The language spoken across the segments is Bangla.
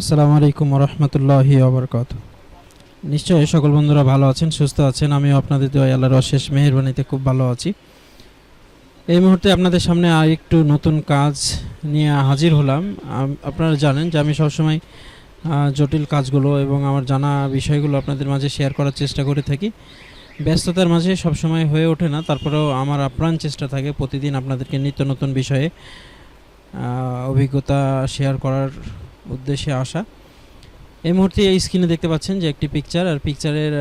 আসসালামু আলাইকুম রহমতুল্লাহি ওবরকাত। নিশ্চয়ই সকল বন্ধুরা ভালো আছেন, সুস্থ আছেন। আমিও আপনাদের দোয়া আল্লাহর অশেষ মেহেরবানিতে খুব ভালো আছি। এই মুহূর্তে আপনাদের সামনে আর একটু নতুন কাজ নিয়ে হাজির হলাম। আপনারা জানেন যে আমি সবসময় জটিল কাজগুলো এবং আমার জানা বিষয়গুলো আপনাদের মাঝে শেয়ার করার চেষ্টা করে থাকি। ব্যস্ততার মাঝে সবসময় হয়ে ওঠে না, তারপরেও আমার আপ্রাণ চেষ্টা থাকে প্রতিদিন আপনাদেরকে নিত্য নতুন বিষয়ে অভিজ্ঞতা শেয়ার করার উদ্দেশ্যে আসা। এই মুহূর্তে এই স্ক্রিনে দেখতে পাচ্ছেন যে একটি পিকচার আর পিকচারের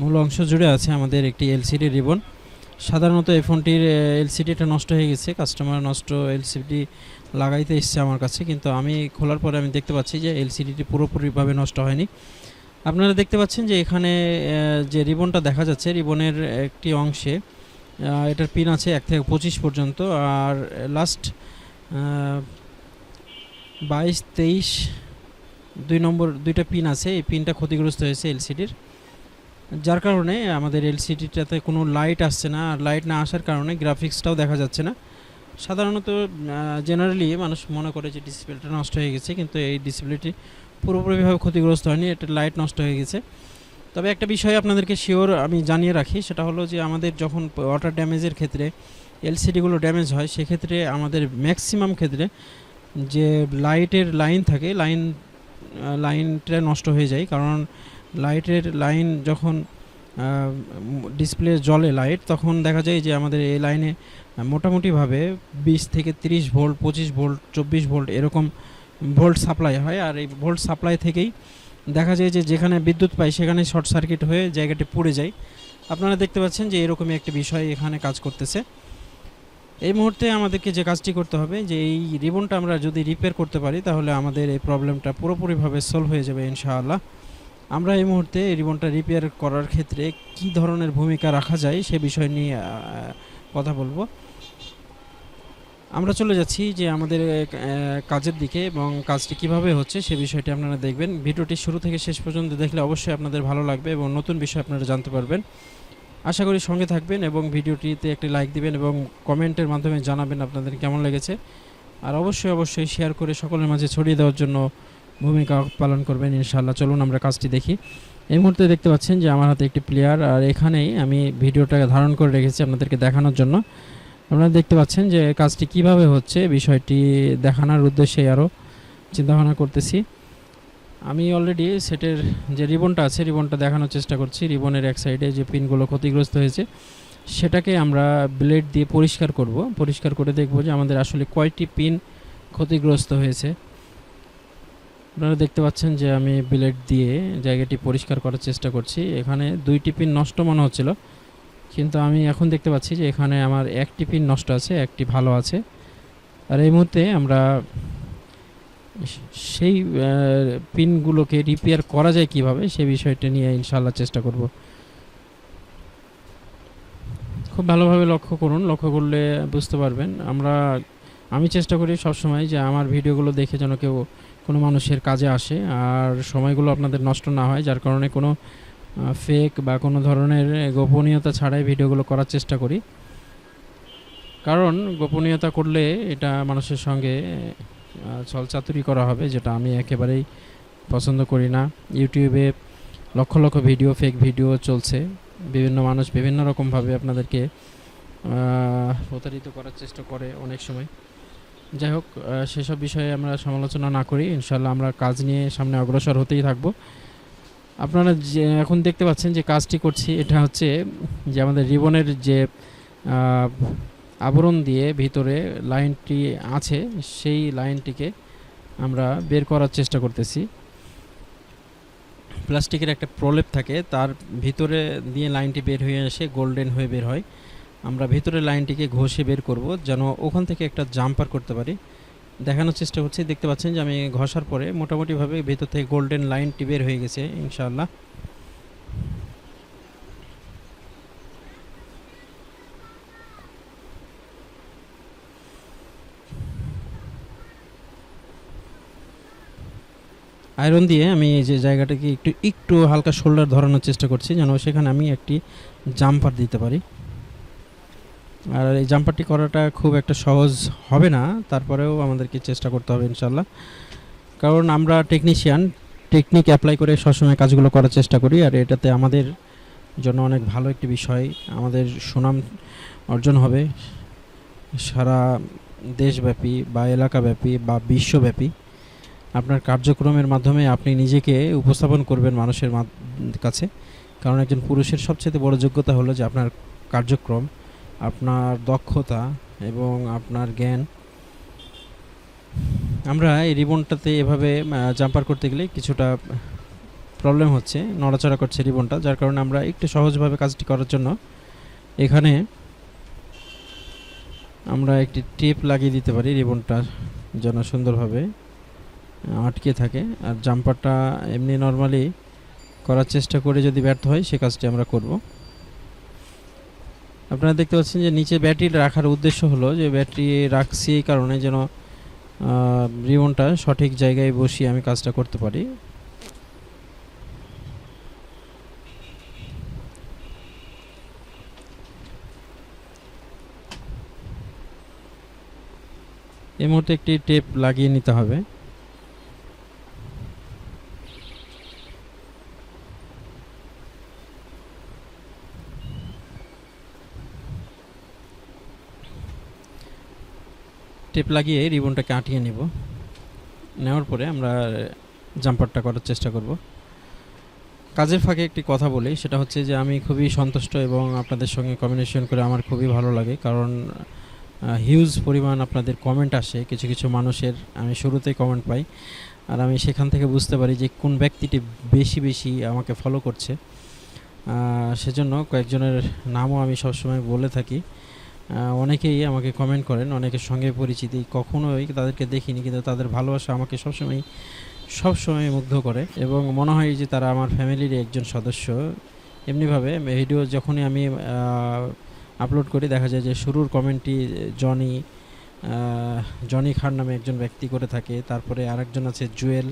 মূল অংশ জুড়ে আছে আমাদের একটি এলসিডি রিবন সাধারণত এই ফোনটির এলসিডিটা নষ্ট হয়ে গেছে কাস্টমার নষ্ট এলসিডি লাগাইতে এসছে আমার কাছে, কিন্তু আমি খোলার পরে আমি দেখতে পাচ্ছি যে এলসিডিটি পুরোপুরিভাবে নষ্ট হয়নি। আপনারা দেখতে পাচ্ছেন যে এখানে যে রিবনটা দেখা যাচ্ছে রিবনের একটি অংশে এটার পিন আছে এক থেকে পঁচিশ পর্যন্ত, আর লাস্ট বাইশ, তেইশ, দুই নম্বর, দুইটা পিন আছে। এই পিনটা ক্ষতিগ্রস্ত হয়েছে এলসিডির যার কারণে আমাদের এলসিডিটাতে কোনো লাইট আসছে না। আর লাইট না আসার কারণে গ্রাফিক্সটাও দেখা যাচ্ছে না। সাধারণত জেনারেলি মানুষ মনে করে যে ডিসপ্লেটা নষ্ট হয়ে গেছে, কিন্তু এই ডিসপ্লেটি পুরোপুরিভাবে ক্ষতিগ্রস্ত হয়নি। এটা লাইট নষ্ট হয়ে গেছে। তবে একটা বিষয় আপনাদেরকে শিওর আমি জানিয়ে রাখি, সেটা হলো যে আমাদের যখন ওয়াটার ড্যামেজের ক্ষেত্রে এলসিডিগুলো ড্যামেজ হয়, সেক্ষেত্রে আমাদের ম্যাক্সিমাম ক্ষেত্রে যে লাইটের লাইন থাকে, লাইন লাইনটা নষ্ট হয়ে যায়। কারণ লাইটের লাইন যখন ডিসপ্লে জলে লাইট, তখন দেখা যায় যে আমাদের এই লাইনে মোটামুটিভাবে বিশ থেকে তিরিশ ভোল্ট, পঁচিশ ভোল্ট, চব্বিশ ভোল্ট এরকম ভোল্ট সাপ্লাই হয়। আর এই ভোল্ট সাপ্লাই থেকেই দেখা যায় যে যেখানে বিদ্যুৎ পাই সেখানে শর্ট সার্কিট হয়ে জায়গাটি পুড়ে যায়। আপনারা দেখতে পাচ্ছেন যে এরকমই একটি বিষয় এখানে কাজ করতেছে। এই মুহূর্তে আমাদেরকে যে কাজটি করতে হবে, যে এই রিবনটা আমরা যদি রিপেয়ার করতে পারি, তাহলে আমাদের এই প্রবলেমটা পুরোপুরিভাবে সলভ হয়ে যাবে ইনশাআল্লাহ। আমরা এই মুহূর্তে এই রিবনটা রিপেয়ার করার ক্ষেত্রে কি ধরনের ভূমিকা রাখা যায়, সে বিষয় নিয়ে কথা বলব। আমরা চলে যাচ্ছি যে আমাদের কাজের দিকে এবং কাজটি কীভাবে হচ্ছে, সে বিষয়টি আপনারা দেখবেন। ভিডিওটি শুরু থেকে শেষ পর্যন্ত দেখলে অবশ্যই আপনাদের ভালো লাগবে এবং নতুন বিষয় আপনারা জানতে পারবেন। আশা করি সঙ্গে থাকবেন এবং ভিডিওটিতে একটি লাইক দিবেন এবং কমেন্টের মাধ্যমে জানাবেন আপনাদের কেমন লেগেছে। আর অবশ্যই অবশ্যই শেয়ার করে সকলের মাঝে ছড়িয়ে দেওয়ার জন্য ভূমিকা পালন করবেন ইনশাআল্লাহ। চলুন আমরা কাজটি দেখি। এই মুহূর্তে দেখতে পাচ্ছেন যে আমার হাতে একটি প্লেয়ার আর এখানেই আমি ভিডিওটাকে ধারণ করে রেখেছি আপনাদেরকে দেখানোর জন্য। আপনারা দেখতে পাচ্ছেন যে কাজটি কীভাবে হচ্ছে, বিষয়টি দেখানোর উদ্দেশ্যে আরও চিন্তাভাবনা করতেছি। আমি অলরেডি সেটের যে রিবনটা আছে রিবনটা দেখানোর চেষ্টা করছি। রিবনের এক সাইডে যে পিনগুলো ক্ষতিগ্রস্ত হয়েছে, সেটাকে আমরা ব্লেড দিয়ে পরিষ্কার করব। পরিষ্কার করে দেখব যে আমাদের আসলে কয়টি পিন ক্ষতিগ্রস্ত হয়েছে। আপনারা দেখতে পাচ্ছেন যে আমি ব্লেড দিয়ে জায়গাটি পরিষ্কার করার চেষ্টা করছি। এখানে দুইটি পিন নষ্ট মনে হচ্ছিল। কিন্তু আমি এখন দেখতে পাচ্ছি যে এখানে আমার একটি পিন নষ্ট আছে, একটি ভালো আছে। আর এই মুহূর্তে আমরা সেই পিনগুলোকে রিপেয়ার করা যায় কীভাবে, সে বিষয়টা নিয়ে ইনশাল্লাহ চেষ্টা করব। খুব ভালোভাবে লক্ষ্য করুন, লক্ষ্য করলে বুঝতে পারবেন। আমরা, আমি চেষ্টা করি সবসময় যে আমার ভিডিওগুলো দেখে যেন কেউ কোনো মানুষের কাজে আসে, আর সময়গুলো আপনাদের নষ্ট না হয়, যার কারণে কোনো ফেক বা কোনো ধরনের গোপনীয়তা ছাড়াই ভিডিওগুলো করার চেষ্টা করি। কারণ গোপনীয়তা করলে এটা মানুষের সঙ্গে ছলচাতুরি করা হবে, যেটা আমি একেবারেই পছন্দ করি না। ইউটিউবে lakh lakh video fake video চলছে। বিভিন্ন মানুষ বিভিন্ন রকমভাবে আপনাদেরকে প্রতারিত করার চেষ্টা করে অনেক সময়। যাই হোক সেসব বিষয়ে আমরা সমালোচনা না করি। ইনশাল্লাহ আমরা কাজ নিয়ে সামনে অগ্রসর হতেই থাকব। আপনারা যে, এখন দেখতে পাচ্ছেন যে কাজটি করছি, এটা হচ্ছে যে আমাদের রিবনের যে আবরণ দিয়ে ভিতরে লাইনটি আছে, সেই লাইনটিকে আমরা বের করার চেষ্টা করতেছি। প্লাস্টিকের একটা প্রলেপ থাকে, তার ভিতরে দিয়ে লাইনটি বের হয়ে এসে গোল্ডেন হয়ে বের হয়। আমরা ভিতরে লাইনটিকে ঘষে বের করব, যেন ওখান থেকে একটা জাম্পার করতে পারি। দেখানোর চেষ্টা করছি, দেখতে পাচ্ছেন যে আমি ঘষার পরে মোটামুটিভাবে ভিতর থেকে গোল্ডেন লাইনটি বের হয়ে গেছে, ইনশাআল্লাহ। আয়রন দিয়ে আমি এই যে জায়গাটাকে একটু একটু হালকা শোল্ডার ধরানোর চেষ্টা করছি, যেন সেখানে আমি একটি জাম্পার দিতে পারি। আর এই জাম্পারটি করাটা খুব একটা সহজ হবে না, তারপরেও আমাদেরকে চেষ্টা করতে হবে ইনশাল্লাহ কারণ আমরা টেকনিশিয়ান টেকনিক অ্যাপ্লাই করে সবসময় কাজগুলো করার চেষ্টা করি, আর এটাতে আমাদের জন্য অনেক ভালো একটি বিষয়, আমাদের সুনাম অর্জন হবে। সারা দেশব্যাপী বা এলাকাব্যাপী বা বিশ্বব্যাপী আপনার কার্যক্রমের মাধ্যমে আপনি নিজেকে উপস্থাপন করবেন মানুষের কাছে। কারণ একজন পুরুষের সবচেয়ে বড় যোগ্যতা হলো যে আপনার কার্যক্রম, আপনার দক্ষতা এবং আপনার জ্ঞান। আমরা এই রিবনটাতে এভাবে জাম্পার করতে গেলে কিছুটা প্রবলেম হচ্ছে, নড়াচড়া করছে রিবনটা, যার কারণে আমরা একটু সহজভাবে কাজটি করার জন্য এখানে আমরা একটি টেপ লাগিয়ে দিতে পারি রিবনটা যেন সুন্দরভাবে। আটকে থাকে আর জাম্পারটা এমনি নর্মালি করার চেষ্টা করে যদি ব্যর্থ হয়, সে কাজটি আমরা করব। আপনারা দেখতে পাচ্ছেন যে নিচে ব্যাটারি রাখার উদ্দেশ্য হলো যে ব্যাটারি রাখছি এই কারণে যেন রিবনটা সঠিক জায়গায় বসিয়ে আমি কাজটা করতে পারি। এই মুহূর্তে একটি টেপ লাগিয়ে নিতে হবে। টেপ লাগিয়ে রিবনটাকে আটিয়ে নেব। নেওয়ার পরে আমরা জাম্পারটা করার চেষ্টা করব। কাজের ফাঁকে একটি কথা বলি, সেটা হচ্ছে যে আমি খুবই সন্তুষ্ট এবং আপনাদের সঙ্গে কমিউনিকেশন করে আমার খুবই ভালো লাগে। কারণ হিউজ পরিমাণ আপনাদের কমেন্ট আসে, কিছু কিছু মানুষের, আমি শুরুতেই কমেন্ট পাই। আর আমি সেখান থেকে বুঝতে পারি যে কোন ব্যক্তিটি বেশি বেশি আমাকে ফলো করছে। সেজন্য কয়েকজনের নামও আমি সবসময় বলে থাকি। অনেকেই আমাকে কমেন্ট করেন, অনেকের সঙ্গে পরিচিতি, কখনোই তাদেরকে দেখিনি, কিন্তু তাদের ভালোবাসা আমাকে সবসময় সবসময় মুগ্ধ করে এবং মনে হয় যে তারা আমার ফ্যামিলির একজন সদস্য। এমনিভাবে ভিডিও যখনই আমি আপলোড করি, দেখা যায় যে শুরুর কমেন্টটি জনি জনি খান নামে একজন ব্যক্তি করে থাকে, তারপরে আরেকজন আছে জুয়েল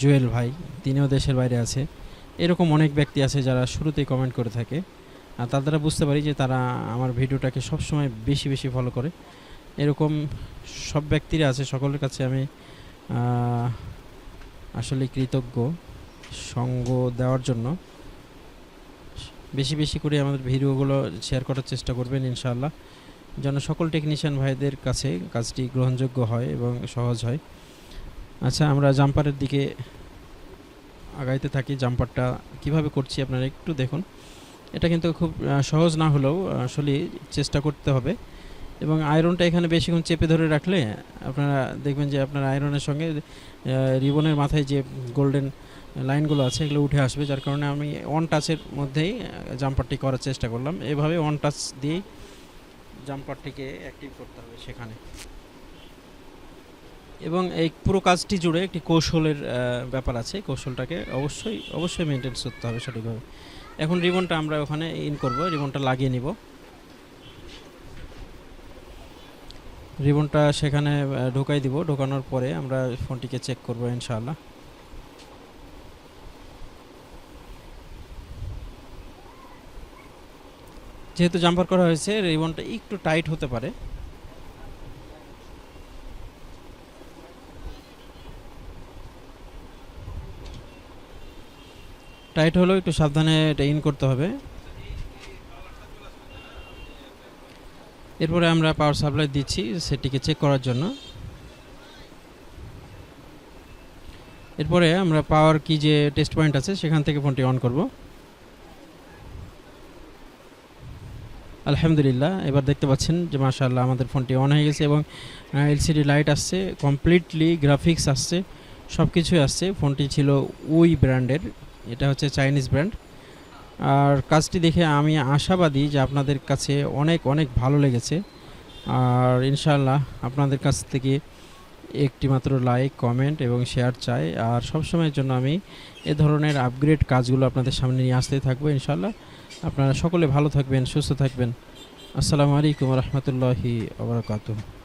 জুয়েল ভাই, তিনিও দেশের বাইরে আছে। এরকম অনেক ব্যক্তি আছে যারা শুরুতেই কমেন্ট করে থাকে। তার দ্বারা বুঝতে পারি যে তারা আমার ভিডিওটাকে সবসময় বেশি বেশি ফলো করে। এরকম সব ব্যক্তিরা আছে, সকলের কাছে আমি আসলে কৃতজ্ঞ সঙ্গ দেওয়ার জন্য। বেশি বেশি করে আমাদের ভিডিওগুলো শেয়ার করার চেষ্টা করবেন ইনশাআল্লাহ। যেন সকল টেকনিশিয়ান ভাইদের কাছে কাজটি গ্রহণযোগ্য হয় এবং সহজ হয়। আচ্ছা আমরা জাম্পারের দিকে আগাইতে থাকি। জাম্পারটা কীভাবে করছি আপনারা একটু দেখুন। এটা কিন্তু খুব সহজ না হলেও আসলে চেষ্টা করতে হবে। এবং আয়রনটা এখানে বেশিক্ষণ চেপে ধরে রাখলে আপনারা দেখবেন যে আপনার আয়রনের সঙ্গে রিবনের মাথায় যে গোল্ডেন লাইনগুলো আছে, এগুলো উঠে আসবে, যার কারণে আমি ওয়ান টাচের মধ্যেই জাম্পারটি করার চেষ্টা করলাম। এভাবে ওয়ান টাচ দিয়েই জাম্পারটিকে অ্যাক্টিভ করতে হবে সেখানে। এবং এই পুরো কাজটি জুড়ে একটি কৌশলের ব্যাপার আছে। কৌশলটাকে অবশ্যই অবশ্যই মেনটেন্স করতে হবে সঠিকভাবে। এখন রিবনটা আমরা ওখানে ইন করব, রিবনটা লাগিয়ে নিব। রিবনটা সেখানে ঢোকাই দিব, ঢোকানোর পরে আমরা ফোনটিকে চেক করব ইনশাআল্লাহ। যেহেতু জাম্পার করা হয়েছে, রিবনটা একটু টাইট হতে পারে। টাইট হলেও একটু সাবধানে এটা ইন করতে হবে। এরপরে আমরা পাওয়ার সাপ্লাই দিচ্ছি সেটিকে চেক করার জন্য। এরপরে আমরা পাওয়ার কি যে টেস্ট পয়েন্ট আছে সেখান থেকে ফোনটি অন করব। আলহামদুলিল্লাহ, এবার দেখতে পাচ্ছেন যে মাশাআল্লাহ আমাদের ফোনটি অন হয়ে গেছে এবং এলসিডি লাইট আসছে কমপ্লিটলি গ্রাফিক্স আসছে সব কিছুই আসছে ফোনটি ছিল উই ব্র্যান্ডের এটা হচ্ছে চাইনিজ ব্র্যান্ড। আর কাজটি দেখে আমি আশাবাদী যে আপনাদের কাছে অনেক অনেক ভালো লেগেছে। আর ইনশাল্লাহ আপনাদের কাছ থেকে একটি মাত্র লাইক কমেন্ট এবং শেয়ার চাই। আর সবসময়ের জন্য আমি এ ধরনের আপগ্রেড কাজগুলো আপনাদের সামনে নিয়ে আসতে থাকব ইনশাআল্লাহ। আপনারা সকলে ভালো থাকবেন, সুস্থ থাকবেন। আসসালামু আলাইকুম রহমতুল্লাহি আবরকাতুহ